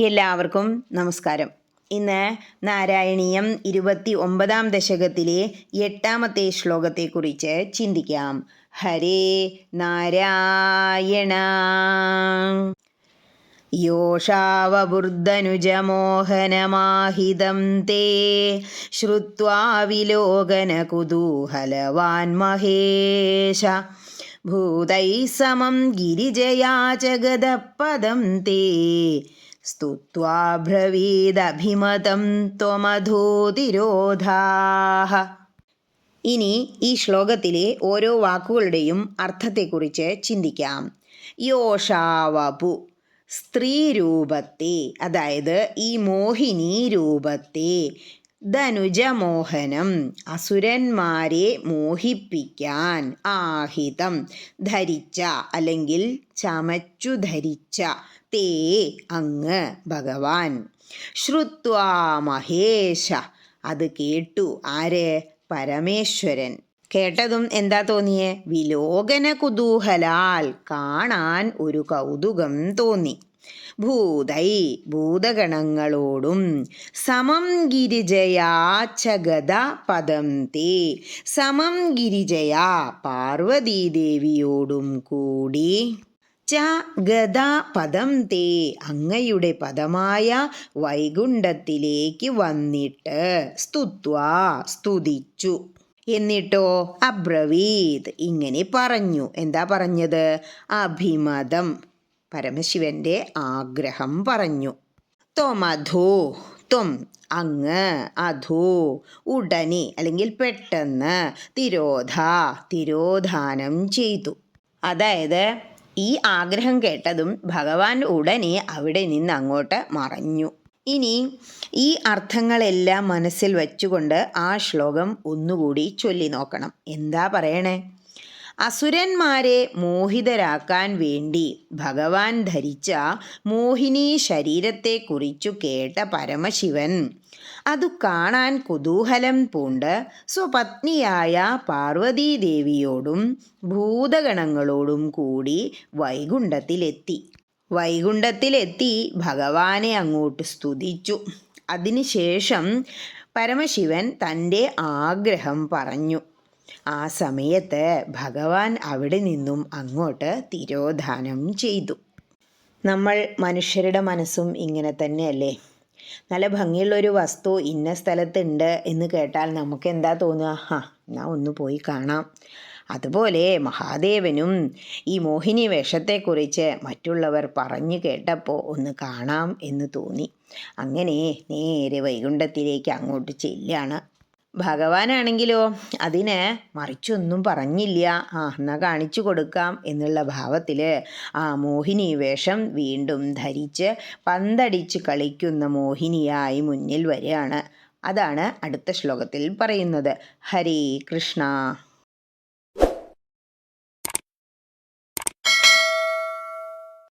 എല്ലാവർക്കും നമസ്കാരം. ഇന്ന് നാരായണീയം ഇരുപത്തി ഒമ്പതാം ദശകത്തിലെ എട്ടാമത്തെ ശ്ലോകത്തെക്കുറിച്ച് ചിന്തിക്കാം. ഹരേ നാരായണ. യോഷാവബുർദ്ധനുജമോഹനമാഹിതം തേ ശ്രുത്വാ കുതൂഹലവാൻ മഹേശ. ഭൂതൈ സമം ഗിരിജയാ ജഗദപദം തേ സ്തുത്വാ ബ്രവീദഭിമതം ത്വമധോതിരോധാഹ. ഇനി ഈ ശ്ലോകത്തിലെ ഓരോ വാക്കുകളുടെയും അർത്ഥത്തെക്കുറിച്ച് ചിന്തിക്കാം. യോഷാവപു സ്ത്രീ രൂപത്തെ അതായത് ഈ മോഹിനി രൂപത്തെ ധനുജമോഹനം. അസുരന്മാരെ മോഹിപ്പിക്കാൻ ആഹിതം. ധരിച്ച അല്ലെങ്കിൽ ചമച്ചു ധരിച്ച തേ അങ്ങ് ഭഗവാൻ. ശ്രുത്വാ മഹേശ. അത് കേട്ടു ആര്? പരമേശ്വരൻ. കേട്ടതും എന്താ തോന്നിയേ? വിലോകന കുതൂഹലാൽ കാണാൻ ഒരു കൗതുകം തോന്നി. ഭൂതൈ ഭൂതഗണങ്ങളോടും സമം ഗിരിജയാ ചഗത പദം തേ. സമം ഗിരിജയാ പാർവതീദേവിയോടും കൂടി. ച ഗത പദം തേ അങ്ങയുടെ പദമായ വൈകുണ്ഠത്തിലേക്ക് വന്നിട്ട് സ്തുത്വാ സ്തുതിച്ചു. എന്നിട്ടോ? അബ്രവീത് ഇങ്ങനെ പറഞ്ഞു. എന്താ പറഞ്ഞത്? അഭിമതം. പരമശിവന്റെ ആഗ്രഹം പറഞ്ഞു. ത്വമധോ ത്വം അങ്ങ് അധോ ഉടനെ അല്ലെങ്കിൽ പെട്ടെന്ന് തിരോധ തിരോധാനം ചെയ്തു. അതായത് ഈ ആഗ്രഹം കേട്ടതും ഭഗവാൻ ഉടനെ അവിടെ നിന്ന് അങ്ങോട്ട് മറഞ്ഞു. ഇനി ഈ അർത്ഥങ്ങളെല്ലാം മനസ്സിൽ വച്ചുകൊണ്ട് ആ ശ്ലോകം ഒന്നുകൂടി ചൊല്ലി നോക്കണം എന്താ പറയണേ? അസുരന്മാരെ മോഹിതരാക്കാൻ വേണ്ടി ഭഗവാൻ ധരിച്ച മോഹിനി ശരീരത്തെക്കുറിച്ചു കേട്ട പരമശിവൻ അതു കാണാൻ കുതൂഹലം പൂണ്ട്. സ്വപത്നിയായ പാർവതീദേവിയോടും ഭൂതഗണങ്ങളോടും കൂടി വൈകുണ്ഠത്തിലെത്തി. വൈകുണ്ഠത്തിലെത്തി ഭഗവാനെ അങ്ങോട്ട് സ്തുതിച്ചു. അതിനുശേഷം പരമശിവൻ തന്റെ ആഗ്രഹം പറഞ്ഞു. ആ സമയത്ത് ഭഗവാൻ അവിടെ നിന്നും അങ്ങോട്ട് തിരോധാനം ചെയ്തു. നമ്മൾ മനുഷ്യരുടെ മനസ്സും ഇങ്ങനെ തന്നെയല്ലേ? നല്ല ഭംഗിയുള്ളൊരു വസ്തു ഇന്ന സ്ഥലത്തുണ്ട് എന്ന് കേട്ടാൽ നമുക്ക് എന്താ തോന്നുക? ഹാ ഞാൻ ഒന്ന് പോയി കാണാം. അതുപോലെ മഹാദേവനും ഈ മോഹിനി വേഷത്തെക്കുറിച്ച് മറ്റുള്ളവർ പറഞ്ഞു കേട്ടപ്പോൾ ഒന്ന് കാണാം എന്ന് തോന്നി. അങ്ങനെ നേരെ വൈകുണ്ഠത്തിലേക്ക് അങ്ങോട്ട് ചെല്ലാണ് ഭഗവാനാണെങ്കിലോ? അതിന് മറിച്ചൊന്നും പറഞ്ഞില്ല. ആ എന്നാൽ കാണിച്ചു കൊടുക്കാം എന്നുള്ള ഭാവത്തിൽ ആ മോഹിനി വേഷം വീണ്ടും ധരിച്ച് പന്തടിച്ച് കളിക്കുന്ന മോഹിനിയായി മുന്നിൽ വരികയാണ്. അതാണ് അടുത്ത ശ്ലോകത്തിൽ പറയുന്നത്. ഹരേ കൃഷ്ണ.